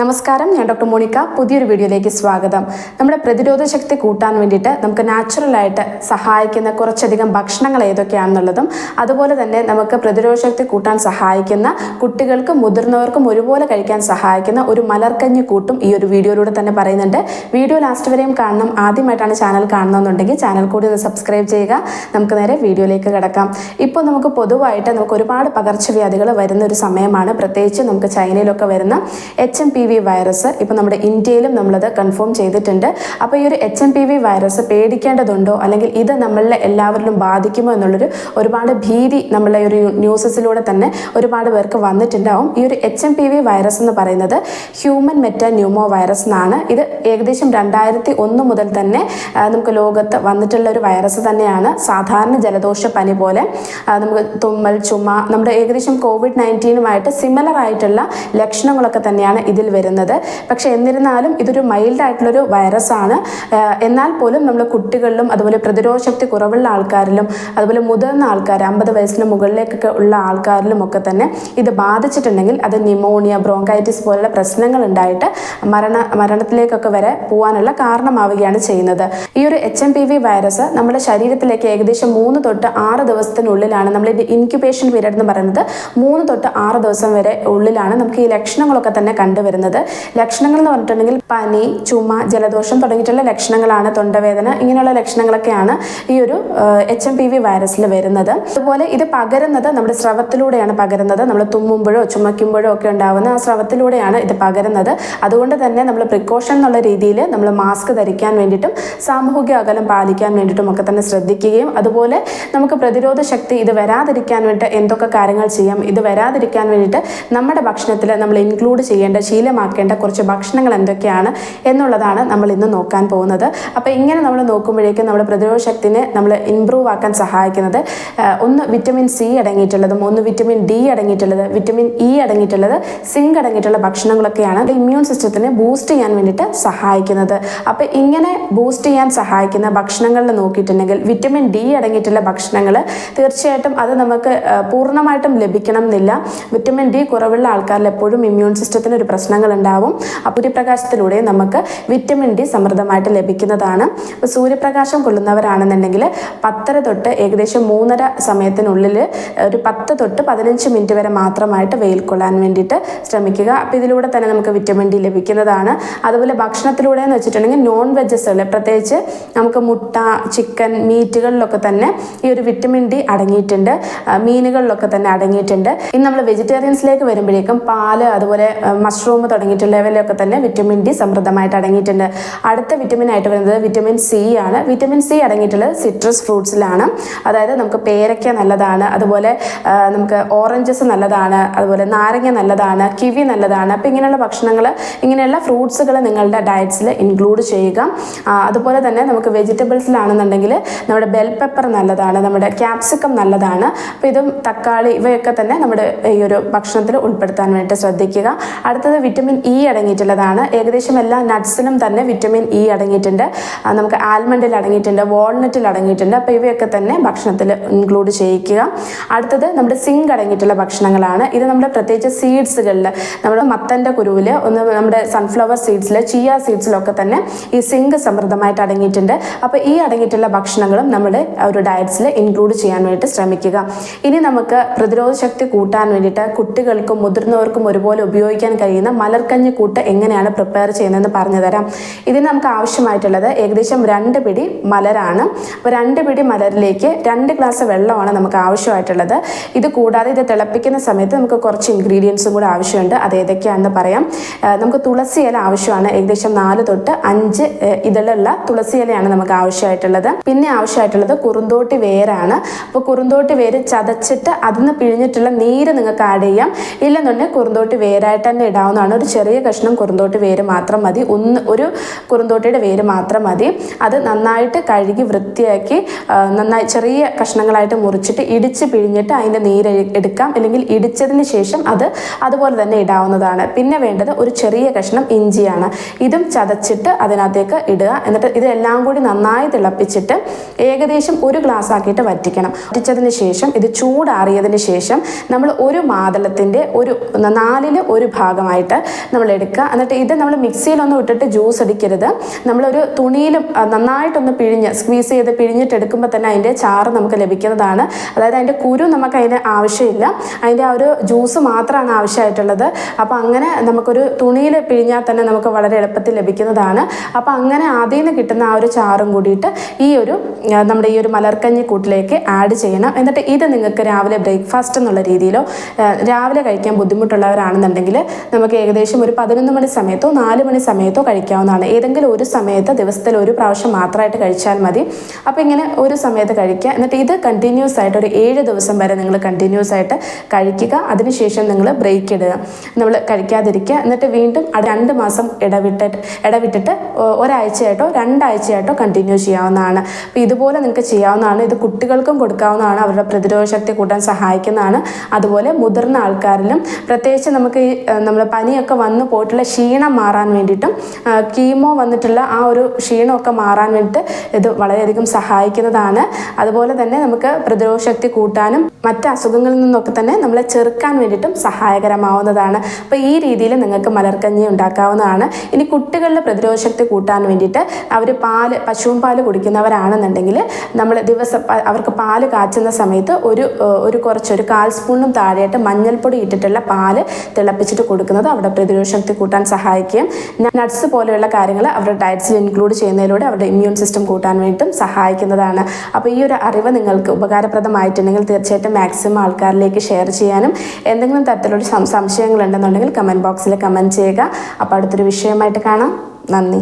നമസ്കാരം ഞാൻ doctor Monica. പുതിയൊരു വീഡിയോയിലേക്ക് സ്വാഗതം. നമ്മുടെ പ്രതിരോധ ശക്തി കൂട്ടാൻ വേണ്ടിയിട്ട് നമുക്ക് നാച്ചുറലായിട്ട് സഹായിക്കുന്ന കുറച്ചധികം ഭക്ഷണങ്ങൾ ഏതൊക്കെയാണെന്നുള്ളതും അതുപോലെ തന്നെ നമുക്ക് പ്രതിരോധ ശക്തി കൂട്ടാൻ സഹായിക്കുന്ന കുട്ടികൾക്കും മുതിർന്നവർക്കും ഒരുപോലെ കഴിക്കാൻ സഹായിക്കുന്ന ഒരു മലർക്കഞ്ഞി കൂട്ടും ഈ ഒരു വീഡിയോയിലൂടെ തന്നെ പറയുന്നുണ്ട്. വീഡിയോ ലാസ്റ്റ് വരെയും കാണണം. ആദ്യമായിട്ടാണ് ചാനൽ കാണണമെന്നുണ്ടെങ്കിൽ ചാനൽ കൂടി ഒന്ന് സബ്സ്ക്രൈബ് ചെയ്യുക. നമുക്ക് നേരെ വീഡിയോയിലേക്ക് കിടക്കാം. ഇപ്പോൾ നമുക്ക് പൊതുവായിട്ട് നമുക്ക് ഒരുപാട് പകർച്ചവ്യാധികൾ വരുന്ന ഒരു സമയമാണ്. പ്രത്യേകിച്ച് നമുക്ക് ചൈനയിലൊക്കെ വരുന്ന H M P V virus ഇപ്പോൾ നമ്മുടെ ഇന്ത്യയിലും നമ്മളത് കൺഫേം ചെയ്തിട്ടുണ്ട്. അപ്പോൾ ഈ ഒരു H M P V virus പേടിക്കേണ്ടതുണ്ടോ? അല്ലെങ്കിൽ ഇത് നമ്മളിലെ എല്ലാവരിലും ബാധിക്കുമോ എന്നുള്ളൊരു ഒരുപാട് ഭീതി നമ്മളെ ഒരു ന്യൂസസിലൂടെ തന്നെ ഒരുപാട് പേർക്ക് വന്നിട്ടുണ്ടാവും. ഈ ഒരു H M P V virus എന്ന് പറയുന്നത് ഹ്യൂമൻ മെറ്റ ന്യൂമോ വൈറസ് എന്നാണ് ഇത് ഏകദേശം രണ്ടായിരത്തി ഒന്ന് മുതൽ തന്നെ നമുക്ക് ലോകത്ത് വന്നിട്ടുള്ള ഒരു വൈറസ് തന്നെയാണ്. സാധാരണ ജലദോഷ പനി പോലെ നമുക്ക് തുമ്മൽ ചുമ നമ്മുടെ ഏകദേശം കോവിഡ് നയന്റീനുമായിട്ട് സിമിലർ ആയിട്ടുള്ള ലക്ഷണങ്ങളൊക്കെ തന്നെയാണ് ഇതിൽ വരുന്നത്. പക്ഷേ എന്നിരുന്നാലും ഇതൊരു മൈൽഡ് ആയിട്ടുള്ളൊരു വൈറസ് ആണ്. എന്നാൽ പോലും നമ്മൾ കുട്ടികളിലും അതുപോലെ പ്രതിരോധ ശക്തി കുറവുള്ള ആൾക്കാരിലും അതുപോലെ മുതിർന്ന ആൾക്കാർ അമ്പത് വയസ്സിന് മുകളിലേക്കൊക്കെ ഉള്ള ആൾക്കാരിലും ഒക്കെ തന്നെ ഇത് ബാധിച്ചിട്ടുണ്ടെങ്കിൽ അത് ന്യൂമോണിയ ബ്രോങ്കൈറ്റിസ് പോലുള്ള പ്രശ്നങ്ങൾ ഉണ്ടായിട്ട് മരണ മരണത്തിലേക്കൊക്കെ വരെ പോകാനുള്ള കാരണമാവുകയാണ് ചെയ്യുന്നത്. ഈ ഒരു H M P V virus നമ്മുടെ ശരീരത്തിലേക്ക് ഏകദേശം മൂന്ന് തൊട്ട് ആറ് ദിവസത്തിനുള്ളിലാണ് നമ്മൾ ഇതിന്റെ ഇൻക്യുബേഷൻ പീരീഡ് എന്ന് പറയുന്നത്. മൂന്ന് തൊട്ട് ആറ് ദിവസം വരെ ഉള്ളിലാണ് നമുക്ക് ഈ ലക്ഷണങ്ങളൊക്കെ തന്നെ കണ്ടുവരുന്നത്. ലക്ഷണങ്ങൾ എന്ന് പറഞ്ഞിട്ടുണ്ടെങ്കിൽ പനി ചുമ ജലദോഷം തുടങ്ങിയിട്ടുള്ള ലക്ഷണങ്ങളാണ് തൊണ്ടവേദന ഇങ്ങനെയുള്ള ലക്ഷണങ്ങളൊക്കെയാണ് ഈ ഒരു എച്ച് എം പി വി വൈറസിൽ വരുന്നത്. അതുപോലെ ഇത് പകരുന്നത് നമ്മുടെ സ്രവത്തിലൂടെയാണ് പകരുന്നത്. നമ്മൾ തുമ്മുമ്പോഴോ ചുമയ്ക്കുമ്പോഴോ ഒക്കെ ഉണ്ടാകുന്ന ആ സ്രവത്തിലൂടെയാണ് ഇത് പകരുന്നത്. അതുകൊണ്ട് തന്നെ നമ്മൾ പ്രിക്കോഷൻ എന്നുള്ള രീതിയിൽ നമ്മൾ മാസ്ക് ധരിക്കാൻ വേണ്ടിയിട്ടും സാമൂഹിക അകലം പാലിക്കാൻ വേണ്ടിയിട്ടും ഒക്കെ തന്നെ ശ്രദ്ധിക്കുകയും അതുപോലെ നമുക്ക് പ്രതിരോധ ശക്തി ഇത് വരാതിരിക്കാൻ വേണ്ടിയിട്ട് എന്തൊക്കെ കാര്യങ്ങൾ ചെയ്യാം ഇത് വരാതിരിക്കാൻ വേണ്ടിയിട്ട് നമ്മുടെ ഭക്ഷണത്തിൽ നമ്മൾ ഇൻക്ലൂഡ് ചെയ്യേണ്ട ശീലമാക്കേണ്ട കുറച്ച് ഭക്ഷണങ്ങൾ എന്തൊക്കെയാണ് എന്നുള്ളതാണ് നമ്മൾ ഇന്ന് നോക്കാൻ പോകുന്നത്. അപ്പോൾ ഇങ്ങനെ നമ്മൾ നോക്കുമ്പോഴേക്കും നമ്മുടെ പ്രതിരോധ ശക്തിനെ നമ്മൾ ഇമ്പ്രൂവ് ആക്കാൻ സഹായിക്കുന്നത് ഒന്ന് വിറ്റമിൻ സി അടങ്ങിയിട്ടുള്ളതും ഒന്ന് വിറ്റമിൻ ഡി അടങ്ങിയിട്ടുള്ളത് വിറ്റമിൻ ഇ അടങ്ങിയിട്ടുള്ളത് സിങ്ക് അടങ്ങിയിട്ടുള്ള ഭക്ഷണങ്ങളൊക്കെയാണ് ഇമ്മ്യൂൺ സിസ്റ്റത്തിനെ ബൂസ്റ്റ് ചെയ്യാൻ വേണ്ടിയിട്ട് സഹായിക്കുന്നത്. അപ്പോൾ ഇങ്ങനെ ബൂസ്റ്റ് ചെയ്യാൻ സഹായിക്കുന്ന ഭക്ഷണങ്ങളിൽ നോക്കിയിട്ടുണ്ടെങ്കിൽ വിറ്റമിൻ ഡി അടങ്ങിയിട്ടുള്ള ഭക്ഷണങ്ങൾ തീർച്ചയായിട്ടും അത് നമുക്ക് പൂർണമായിട്ടും ലഭിക്കണം എന്നില്ല വിറ്റമിൻ ഡി കുറവുള്ള ആൾക്കാരിൽ എപ്പോഴും ഇമ്മ്യൂൺ സിസ്റ്റത്തിന് ഒരു പ്രശ്നങ്ങൾ ഉണ്ടാവും ആ നമുക്ക് വിറ്റമിൻ ഡി സമൃദ്ധമായിട്ട് ലഭിക്കുന്നതാണ്. സൂര്യപ്രകാശം കൊള്ളുന്നവരാണെന്നുണ്ടെങ്കിൽ പത്തര തൊട്ട് ഏകദേശം മൂന്നര സമയത്തിനുള്ളിൽ ഒരു പത്ത് തൊട്ട് പതിനഞ്ച് മിനിറ്റ് വരെ മാത്രമായിട്ട് വെയിൽ കൊള്ളാൻ വേണ്ടിയിട്ട് ശ്രമിക്കുക. അപ്പോൾ ഇതിലൂടെ തന്നെ നമുക്ക് വിറ്റമിൻ ഡി ലഭിക്കുന്നതാണ്. അതുപോലെ ഭക്ഷണത്തിലൂടെ എന്ന് വെച്ചിട്ടുണ്ടെങ്കിൽ നോൺ വെജസുകൾ പ്രത്യേകിച്ച് നമുക്ക് മുട്ട ചിക്കൻ മീറ്റുകളിലൊക്കെ തന്നെ ഈ ഒരു വിറ്റമിൻ ഡി അടങ്ങിയിട്ടുണ്ട്. മീനുകളിലൊക്കെ തന്നെ അടങ്ങിയിട്ടുണ്ട്. ഇനി നമ്മൾ വെജിറ്റേറിയൻസിലേക്ക് വരുമ്പോഴേക്കും പാൽ അതുപോലെ മഷ്റൂം തുടങ്ങിയിട്ടുള്ളവയിലൊക്കെ തന്നെ വിറ്റമിൻ ഡി സമൃദ്ധമായിട്ട് അടങ്ങിയിട്ടുണ്ട്. അടുത്ത വിറ്റമിൻ ആയിട്ട് വരുന്നത് വിറ്റമിൻ സി ആണ്. വിറ്റമിൻ സി അടങ്ങിയിട്ടുള്ളത് സിട്രസ് ഫ്രൂട്ട്സിലാണ് അതായത് നമുക്ക് പേരയ്ക്ക നല്ലതാണ് അതുപോലെ നമുക്ക് ഓറഞ്ചസ് നല്ലതാണ് അതുപോലെ നാരങ്ങ നല്ലതാണ് കിവി നല്ലതാണ്. അപ്പോൾ ഇങ്ങനെയുള്ള ഭക്ഷണങ്ങൾ ഇങ്ങനെയുള്ള ഫ്രൂട്ട്സുകൾ നിങ്ങളുടെ ഡയറ്റ്സിൽ ഇൻക്ലൂഡ് ചെയ്യുക. അതുപോലെ തന്നെ നമുക്ക് വെജിറ്റബിൾസിലാണെന്നുണ്ടെങ്കിൽ നമ്മുടെ ബെൽ പെപ്പർ നല്ലതാണ് നമ്മുടെ ക്യാപ്സിക്കം നല്ലതാണ്. അപ്പോൾ ഇതും തക്കാളി ഇവയൊക്കെ തന്നെ നമ്മുടെ ഈ ഒരു ഭക്ഷണത്തിൽ ഉൾപ്പെടുത്താൻ വേണ്ടി ശ്രദ്ധിക്കുക. അടുത്തത് വിറ്റമിൻ ഇ അടങ്ങിയിട്ടുള്ളതാണ്. ഏകദേശം എല്ലാ നട്ട്സിലും തന്നെ വിറ്റമിൻ ഇ അടങ്ങിയിട്ടുണ്ട്. നമുക്ക് ആൽമണ്ടിൽ അടങ്ങിയിട്ടുണ്ട് വാൾനട്ടിൽ അടങ്ങിയിട്ടുണ്ട്. അപ്പോൾ ഇവയൊക്കെ തന്നെ ഭക്ഷണത്തിൽ ഇൻക്ലൂഡ് ചെയ്യിക്കുക. അടുത്തത് നമ്മുടെ സിങ്ക് അടങ്ങിയിട്ടുള്ള ഭക്ഷണങ്ങളാണ്. ഇത് നമ്മുടെ പ്രത്യേകിച്ച് സീഡ്സുകളിൽ നമ്മുടെ മത്തന്റെ കുരുവിൽ ഒന്ന് നമ്മുടെ സൺഫ്ലവർ സീഡ്സിൽ ചിയ സീഡ്സിലൊക്കെ തന്നെ ഈ സിങ്ക് സമൃദ്ധമായിട്ട് അടങ്ങിയിട്ടുണ്ട്. അപ്പോൾ ഈ അടങ്ങിയിട്ടുള്ള ഭക്ഷണങ്ങളും നമ്മുടെ ഒരു ഡയറ്റ്സിൽ ഇൻക്ലൂഡ് ചെയ്യാൻ വേണ്ടി ശ്രമിക്കുക. ഇനി നമുക്ക് പ്രതിരോധ ശക്തി കൂട്ടാൻ വേണ്ടിയിട്ട് കുട്ടികൾക്കും മുതിർന്നവർക്കും ഒരുപോലെ ഉപയോഗിക്കാൻ കഴിയുന്ന മലർക്കഞ്ഞി കൂട്ട് എങ്ങനെയാണ് പ്രിപ്പയർ ചെയ്യുന്നതെന്ന് പറഞ്ഞു തരാം. ഇതിന് നമുക്ക് ആവശ്യമായിട്ടുള്ളത് ഏകദേശം രണ്ട് പിടി മലരാണ്. അപ്പോൾ രണ്ട് പിടി മലരിലേക്ക് രണ്ട് ഗ്ലാസ് വെള്ളമാണ് നമുക്ക് ആവശ്യമായിട്ടുള്ളത്. ഇത് കൂടാതെ ഇത് തിളപ്പിക്കുന്ന സമയത്ത് നമുക്ക് കുറച്ച് ഇൻഗ്രീഡിയൻസും കൂടെ ആവശ്യമുണ്ട്. അത് ഏതൊക്കെയാണെന്ന് പറയാം. നമുക്ക് തുളസി ഇല ആവശ്യമാണ്. ഏകദേശം നാല് തൊട്ട് അഞ്ച് ഇതിലുള്ള തുളസി ഇലയാണ് നമുക്ക് ആവശ്യമായിട്ടുള്ളത്. പിന്നെ ആവശ്യമായിട്ടുള്ളത് കുറുന്തോട്ടി വേരാണ്. അപ്പോൾ കുറുന്തോട്ടി വേര് ചതച്ചിട്ട് അതിന്ന് പിഴിഞ്ഞിട്ടുള്ള നീര് നിങ്ങൾക്ക് ആഡ് ചെയ്യാം. ഇല്ലെന്നുണ്ടെങ്കിൽ കുറുന്തോട്ടി വേരായിട്ട് തന്നെ ഇടാവുന്നതാണ് ഒരു ചെറിയ കഷ്ണം കുറുന്തോട്ടി വേര് മാത്രം മതി. ഒന്ന് ഒരു കുറുന്തോട്ടിയുടെ വേര് മാത്രം മതി. അത് നന്നായിട്ട് കഴുകി വൃത്തിയാക്കി നന്നായി ചെറിയ കഷ്ണങ്ങളായിട്ട് മുറിച്ചിട്ട് ഇടിച്ച് പിഴിഞ്ഞിട്ട് അതിന്റെ നീര് എടുക്കാം. അല്ലെങ്കിൽ ഇടിച്ചതിന് ശേഷം അത് അതുപോലെ തന്നെ ഇടാവുന്നതാണ്. പിന്നെ വേണ്ടത് ഒരു ചെറിയ കഷ്ണം ഇഞ്ചിയാണ്. ഇതും ചതച്ചിട്ട് അതിനകത്തേക്ക് ഇടുക. എന്നിട്ട് ഇതെല്ലാം കൂടി നന്നായി തിളപ്പിച്ചിട്ട് ഏകദേശം ഒരു ഗ്ലാസ് ആക്കിയിട്ട് വറ്റിക്കണം. വറ്റിച്ചതിന് ശേഷം ഇത് ചൂടാറിയതിന് ശേഷം നമ്മൾ ഒരു മാതളത്തിന്റെ ഒരു നാലിൽ ഒരു ഭാഗമായിട്ട് നമ്മൾ എടുക്കുക എന്നിട്ട് ഇത് നമ്മൾ മിക്സിയിലൊന്നും ഇട്ടിട്ട് ജ്യൂസ് അടിക്കരുത്. നമ്മളൊരു തുണിയിലും നന്നായിട്ടൊന്ന് പിഴിഞ്ഞ് സ്ക്വീസ് ചെയ്ത് പിഴിഞ്ഞിട്ട് എടുക്കുമ്പോൾ തന്നെ അതിന്റെ ചാറ് നമുക്ക് ലഭിക്കുന്നതാണ്. അതായത് അതിന്റെ കുരു നമുക്ക് അതിന് ആവശ്യമില്ല. അതിന്റെ ആ ഒരു ജ്യൂസ് മാത്രമാണ് ആവശ്യമായിട്ടുള്ളത്. അപ്പോൾ അങ്ങനെ നമുക്കൊരു തുണിയിൽ പിഴിഞ്ഞാൽ തന്നെ നമുക്ക് വളരെ എളുപ്പത്തിൽ ലഭിക്കുന്നതാണ്. അപ്പോൾ അങ്ങനെ അതിൽ നിന്ന് കിട്ടുന്ന ആ ഒരു ചാറും കൂടിയിട്ട് ഈ ഒരു നമ്മുടെ ഈ ഒരു മലർക്കഞ്ഞി കൂട്ടിലേക്ക് ആഡ് ചെയ്യണം. എന്നിട്ട് ഇത് നിങ്ങൾക്ക് രാവിലെ ബ്രേക്ക്ഫാസ്റ്റ് എന്നുള്ള രീതിയിലോ രാവിലെ കഴിക്കാൻ ബുദ്ധിമുട്ടുള്ളവരാണെന്നുണ്ടെങ്കിൽ നമുക്ക് ഏകദേശം ഒരു പതിനൊന്ന് മണി സമയത്തോ നാല് മണി സമയത്തോ കഴിക്കാവുന്നതാണ്. ഏതെങ്കിലും ഒരു സമയത്ത് ദിവസത്തിൽ ഒരു പ്രാവശ്യം മാത്രമായിട്ട് കഴിച്ചാൽ മതി. അപ്പോൾ ഇങ്ങനെ ഒരു സമയത്ത് കഴിക്കുക. എന്നിട്ട് ഇത് കണ്ടിന്യൂസ് ആയിട്ട് ഒരു ഏഴ് ദിവസം വരെ നിങ്ങൾ കണ്ടിന്യൂസ് ആയിട്ട് കഴിക്കുക. അതിനുശേഷം നിങ്ങൾ ബ്രേക്ക് ഇടുക. നമ്മൾ കഴിക്കാതിരിക്കുക. എന്നിട്ട് വീണ്ടും രണ്ട് മാസം ഇടവിട്ട് ഇടവിട്ടിട്ട് ഒരാഴ്ചയായിട്ടോ രണ്ടാഴ്ചയായിട്ടോ കണ്ടിന്യൂ ചെയ്യാവുന്നതാണ്. അപ്പോൾ ഇതുപോലെ നിങ്ങൾക്ക് ചെയ്യാവുന്നതാണ്. ഇത് കുട്ടികൾക്കും കൊടുക്കാവുന്നതാണ്. അവരുടെ പ്രതിരോധ ശക്തി കൂട്ടാൻ സഹായിക്കുന്നതാണ്. അതുപോലെ മുതിർന്ന ആൾക്കാരിലും പ്രത്യേകിച്ച് നമുക്ക് നമ്മൾ പനിയൊക്കെ വന്നു പോയിട്ടുള്ള ക്ഷീണം മാറാൻ വേണ്ടിയിട്ടും കീമോ വന്നിട്ടുള്ള ആ ഒരു ക്ഷീണമൊക്കെ മാറാൻ വേണ്ടിയിട്ട് ഇത് വളരെയധികം സഹായിക്കുന്നതാണ്. അതുപോലെ തന്നെ നമുക്ക് പ്രതിരോധ ശക്തി കൂട്ടാനും മറ്റ് അസുഖങ്ങളിൽ നിന്നൊക്കെ തന്നെ നമ്മളെ ചെറുക്കാൻ വേണ്ടിയിട്ടും സഹായകരമാവുന്നതാണ്. അപ്പോൾ ഈ രീതിയിൽ നിങ്ങൾക്ക് മലർക്കഞ്ഞി ഉണ്ടാക്കാവുന്നതാണ്. ഇനി കുട്ടികളുടെ പ്രതിരോധ ശക്തി കൂട്ടാൻ വേണ്ടിയിട്ട് അവർ പാൽ പശുവും പാൽ കുടിക്കുന്നവരാണെന്നുണ്ടെങ്കിൽ നമ്മൾ ദിവസം അവർക്ക് പാൽ കാച്ചുന്ന സമയത്ത് ഒരു ഒരു കുറച്ച് ഒരു കാൽ സ്പൂണിനും താഴെയായിട്ട് മഞ്ഞൾപ്പൊടി ഇട്ടിട്ടുള്ള പാൽ തിളപ്പിച്ചിട്ട് കൊടുക്കുന്നത് അവരുടെ പ്രതിരോധ ശക്തി കൂട്ടാൻ സഹായിക്കുകയും നട്ട്സ് പോലെയുള്ള കാര്യങ്ങൾ അവരുടെ ഡയറ്റ്സിൽ ഇൻക്ലൂഡ് ചെയ്യുന്നതിലൂടെ അവരുടെ ഇമ്മ്യൂൺ സിസ്റ്റം കൂട്ടാൻ വേണ്ടിയിട്ടും സഹായിക്കുന്നതാണ്. അപ്പോൾ ഈ ഒരു അറിവ് നിങ്ങൾക്ക് ഉപകാരപ്രദമായിട്ടുണ്ടെങ്കിൽ തീർച്ചയായിട്ടും മാക്സിമം ആൾക്കാരിലേക്ക് ഷെയർ ചെയ്യാനും എന്തെങ്കിലും തരത്തിലുള്ള സംശയങ്ങൾ ഉണ്ടെന്നുണ്ടെങ്കിൽ കമന്റ് ബോക്സിൽ കമന്റ് ചെയ്യുക. അപ്പോൾ അടുത്തൊരു വിഷയമായിട്ട് കാണാം. നന്ദി.